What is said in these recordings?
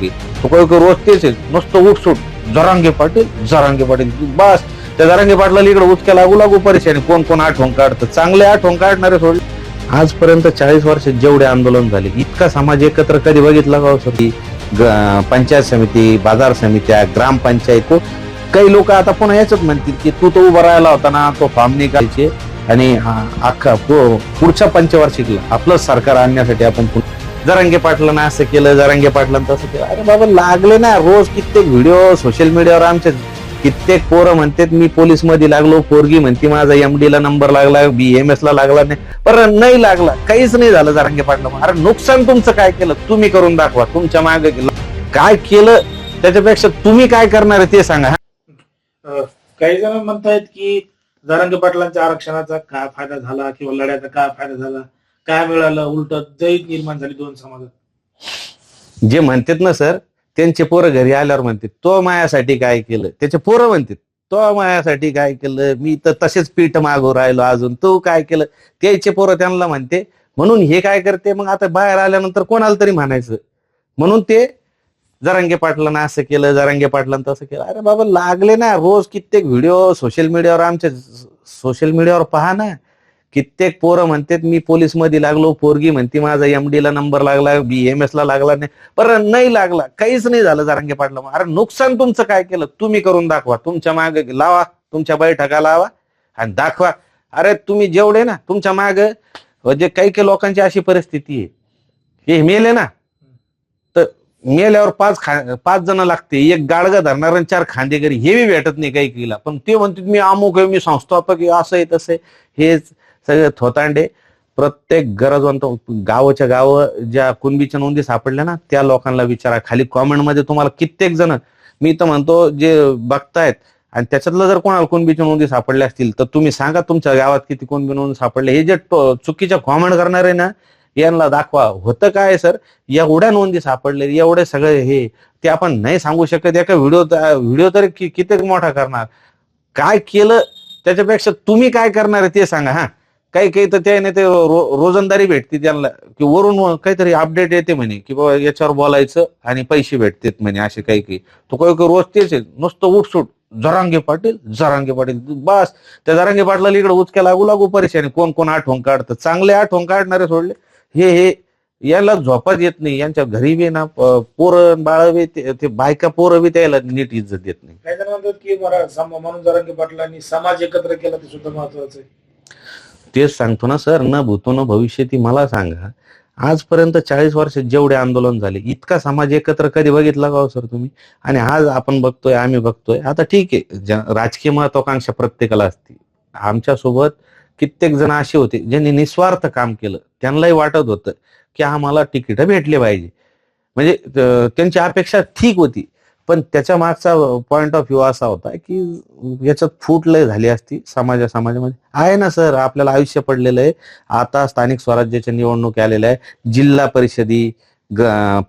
की रोज तेच आहे. नुसतं उठसूट जरांगे पाटील जरांगे पाटील. बस. त्या जरांगे पाटलाला इकडे उचक्या लागू लागू परेशानी कोण कोण आठवण काढतं. चांगले आठवण काढणारे सोडले आजपर्यंत चाळीस वर्षात जेवढे आंदोलन झाले इतका समाज एकत्र कधी बघितला का हो सर? ग- पंचायत समिती बाजार समित्या ग्रामपंचायत काही लोक आता पुन्हा याच म्हणतील की तू तो उभा राहिला होता ना तो फॉर्म निघायचे. आणि हा अख्खा पु- पुढच्या पंचवार्षिकला आपलं सरकार आणण्यासाठी आपण पु- जरांगे पाटलांना असं केलं जरांगे पाटलानं तसं केलं. अरे बाबा लागले ना रोज कित्येक व्हिडिओ सोशल मीडियावर आमचे कित्येक पोरं म्हणतात मी पोलीसमध्ये लागलो पोरगी म्हणते माझा एमडी ला नंबर लागला बीएमएस ला लागला नाही. पर नाही लागला. काहीच नाही झालं जरांगे पाटला अरे नुकसान तुमचं काय केलं? तुम्ही करून दाखवा. तुमच्या मागे काय केलं? त्याच्यापेक्षा तुम्ही काय करणार ते सांगा. काही जण म्हणतायत की जरांगे पाटलांच्या आरक्षणाचा काय फायदा झाला किंवा लढ्याचा काय फायदा झाला? काय मिळालं उलट जैत निर्माण झाली दोन समाजात. जे म्हणतात ना सर त्यांचे पोरं घरी आल्यावर म्हणतात तो मायासाठी काय केलं? त्याचे पोरं म्हणतात तो मायासाठी काय केलं? मी तर तसेच पीठ मागू राहिलो अजून तो काय केलं? त्याचे पोरं त्यांना म्हणते म्हणून हे काय करते? मग आता बाहेर आल्यानंतर कोणाला तरी म्हणायचं? म्हणून ते जरांगे पाटलांना असं केलं जरांगे पाटलांना तसं केलं. अरे बाबा लागले ना रोज कित्येक व्हिडिओ सोशल मीडियावर आमच्या सोशल मीडियावर पहा ना. कित्येक पोरं म्हणतात मी पोलीसमध्ये लागलो पोरगी म्हणते माझा एमडी ला नंबर लागला बीएमएस ला लागला नाही. पर नाही लागला काहीच नाही झालं जरांगे पाटला अरे नुकसान तुमचं काय केलं? तुम्ही करून दाखवा. तुमच्या मागे लावा तुमच्या बैठका लावा आणि दाखवा. अरे तुम्ही जेवढे ना तुमच्या माग जे काही काही लोकांची अशी परिस्थिती आहे हे मेले ना तर मेल्यावर पाच खा पाच जण लागते. एक गाडगा धरणार आणि चार खांदेकरी हे बी भेटत नाही काही काहीला पण ते म्हणतात मी अमुक आहे मी संस्थापक आहे असं आहे तसं आहे. हेच सगळे थोतांडे प्रत्येक गरजवंत गावाच्या गाव ज्या कुणबीच्या नोंदी सापडल्या ना त्या लोकांना विचारा. खाली कॉमेंटमध्ये तुम्हाला कित्येक जण मी तर म्हणतो जे बघतायत आणि त्याच्यातलं जर कोणाला कुणबीच्या नोंदी सापडल्या असतील तर तुम्ही सांगा तुमच्या गावात किती कुणबी नोंदी सापडले हे जे चुकीच्या कॉमेंट करणारे ना यांना दाखवा. होतं काय सर? एवढ्या नोंदी सापडले एवढे सगळे हे ते आपण नाही सांगू शकत. एका व्हिडिओ व्हिडिओ तरी कि- किती मोठा करणार. काय केलं त्याच्यापेक्षा तुम्ही काय करणार ते सांगा हा. काही काही तर त्याने ते रो- रोजंदारी भेटते त्यांना. की वरून काहीतरी अपडेट येते म्हणे की बाबा याच्यावर बोलायचं आणि पैसे भेटतात म्हणे असे काही काही. तो काही काही रोज तेच आहे. नुसतं उठसूट. जरांगे पाटील जरांगे पाटील. बस. त्या जरांगे पाटलाला इकडे उचक्या लागू लागू परेशानी. कोण कोण आठवण काढतं? चांगले आठवण काढणारे सोडले. हे हे याला झोपात येत नाही. यांच्या घरी बी ना पोरं बाळ ते बायका पोरं बी त्याला नीट इज्जत देत नाही. काही जण म्हणतात की म्हणून जरांगे पाटलांनी समाज एकत्र केला ते सुद्धा महत्वाचं आहे. तेच सांगतो ना सर. न भूतो न भविष्य ती मला सांगा. आजपर्यंत चाळीस वर्षात जेवढे आंदोलन झाले इतका समाज एकत्र कधी बघितला का हो सर तुम्ही? आणि आज आपण बघतोय आम्ही बघतोय. आता ठीक आहे राजकीय महत्वाकांक्षा प्रत्येकाला असते. आमच्यासोबत कित्येक जण असे होते ज्यांनी निस्वार्थ काम केलं. त्यांनाही वाटत होतं की आम्हाला तिकीट भेटले पाहिजे. म्हणजे त्यांची अपेक्षा ठीक होती. पण त्याच्या मागचा पॉइंट ऑफ व्ह्यू असा होता की याच्यात फूट लय झाली असती समाजा समाजामध्ये. आहे ना सर आपल्याला आयुष्य पडलेलं आहे. आता स्थानिक स्वराज्याच्या निवडणूक आलेल्या आहे जिल्हा परिषदी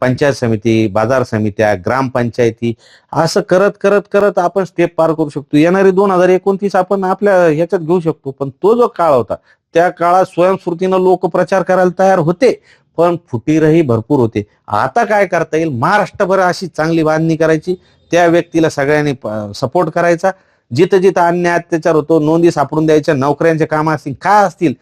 पंचायत समिती बाजार समित्या ग्रामपंचायती असं करत करत करत आपण स्टेप पार करू शकतो. येणारे दोन हजार एकोणतीस आपण आपल्या ह्याच्यात घेऊ शकतो. पण तो जो काळ होता त्या काळात स्वयंस्फूर्तीनं लोक प्रचार करायला तयार होते. पण फुटीरही भरपूर होते. आता काय करता येईल? महाराष्ट्रभर अशी चांगली बांधणी करायची. त्या व्यक्तीला सगळ्यांनी सपोर्ट करायचा. जिथं जिथं अन्याय अत्याचार होतो नोंदी सापडून द्यायच्या नोकऱ्यांचे काम असतील काय असतील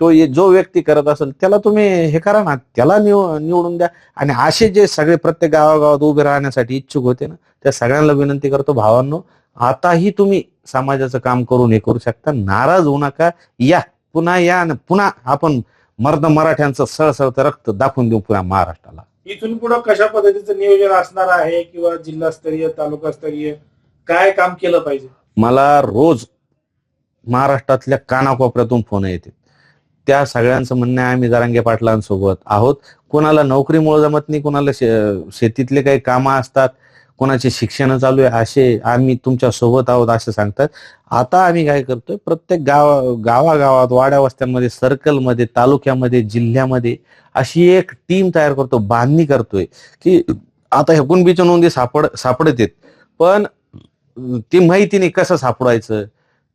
तो ये- जो व्यक्ती करत असेल त्याला तुम्ही हे करा ना. त्याला निव- निवडून द्या. आणि असे जे सगळे प्रत्येक गावागावात उभे राहण्यासाठी इच्छुक होते ना त्या सगळ्यांना विनंती करतो भावांनो आताही तुम्ही समाजाचं काम करून हे करू शकता. नाराज होऊ नका. या पुन्हा या आणि पुन्हा आपण मर्द मराठ्यांचं सळसळतं रक्त दाखवून देऊ पुन्हा महाराष्ट्राला. इथून पुढे कशा पद्धतीचं नियोजन असणार आहे किंवा जिल्हास्तरीय तालुकास्तरीय? काय काम केलं पाहिजे? मला रोज महाराष्ट्रातल्या कानाकोपऱ्यातून फोन येते. त्या सगळ्यांचं म्हणणं आहे आम्ही जरांगे पाटलांसोबत आहोत. कोणाला नोकरीमुळे जमत नाही कोणाला शे- शेतीतले काही कामं असतात कोणाचे शिक्षण चालू आहे असे आम्ही तुमच्यासोबत आहोत असं सांगतात. आता आम्ही काय करतोय प्रत्येक गाव गावागावात वाड्या वस्त्यांमध्ये सर्कलमध्ये तालुक्यामध्ये जिल्ह्यामध्ये अशी एक टीम तयार करतो बांधणी करतोय की आता हे कुणबीच्या नोंदी सापड सापडत आहेत. पण ती माहिती नाही कसं सापडायचं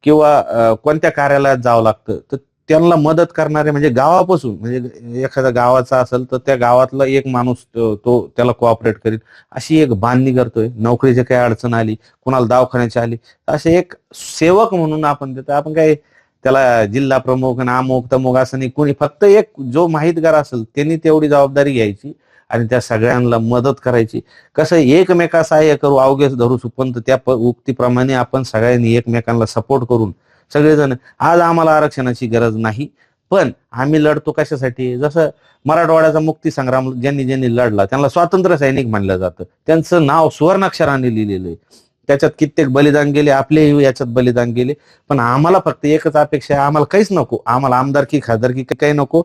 किंवा कोणत्या कार्यालयात जावं लागतं तर त्यांना मदत करणारे म्हणजे गावापासून म्हणजे एखाद्या गावाचा असेल तर त्या गावातला एक माणूस तो त्याला कोऑपरेट करील अशी एक बांधणी करतोय. नोकरीची काही अडचण आली कुणाला दवाखान्याची आली असे एक सेवक म्हणून आपण देतो आपण काय त्याला जिल्हा प्रमुख आणि अमुक असं नाही. कोणी फक्त एक जो माहितगार असेल त्यांनी तेवढी जबाबदारी घ्यायची आणि त्या सगळ्यांना मदत करायची. कसं एकमेका सहाय्य करू अवघे धरू सुपंत त्या उक्तीप्रमाणे आपण सगळ्यांनी एकमेकांना सपोर्ट करून सगळेजण. आज आम्हाला आरक्षणाची गरज नाही पण आम्ही लढतो कशासाठी? जसं मराठवाड्याचा मुक्ती संग्राम ज्यांनी ज्यांनी लढला त्यांना स्वातंत्र्य सैनिक मानलं जातं. त्यांचं नाव सुवर्णाक्षराने लिहिलेलं आहे. त्याच्यात कित्येक बलिदान गेले आपले याच्यात बलिदान गेले. पण आम्हाला फक्त एकच अपेक्षा आहे आम्हाला काहीच नको. आम्हाला आमदारकी खासदारकी काही नको.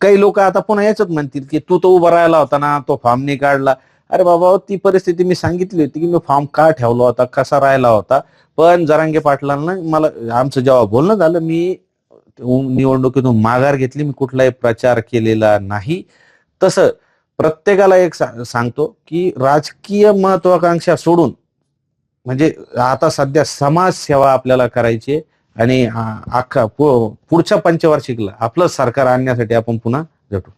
काही लोक आता पुन्हा याच्यात म्हणतील की तू तो उभा राहिला होता ना तो फॉर्म नाही काढला. अरे बाबा ती परिस्थिती मी सांगितली होती की मी फॉर्म का ठेवला होता कसा राहिला होता? पण जरांगे पाटलांना मला आमचं जेव्हा बोलणं झालं मी निवडणुकीतून माघार घेतली मी कुठलाही प्रचार केलेला नाही. तसं प्रत्येकाला एक सांगतो की राजकीय महत्वाकांक्षा सोडून म्हणजे आता सध्या समाजसेवा आपल्याला करायची आहे आणि अख्खा पु- पुढच्या पंचवार्षिकला आपलं सरकार आणण्यासाठी आपण पुन्हा झटू.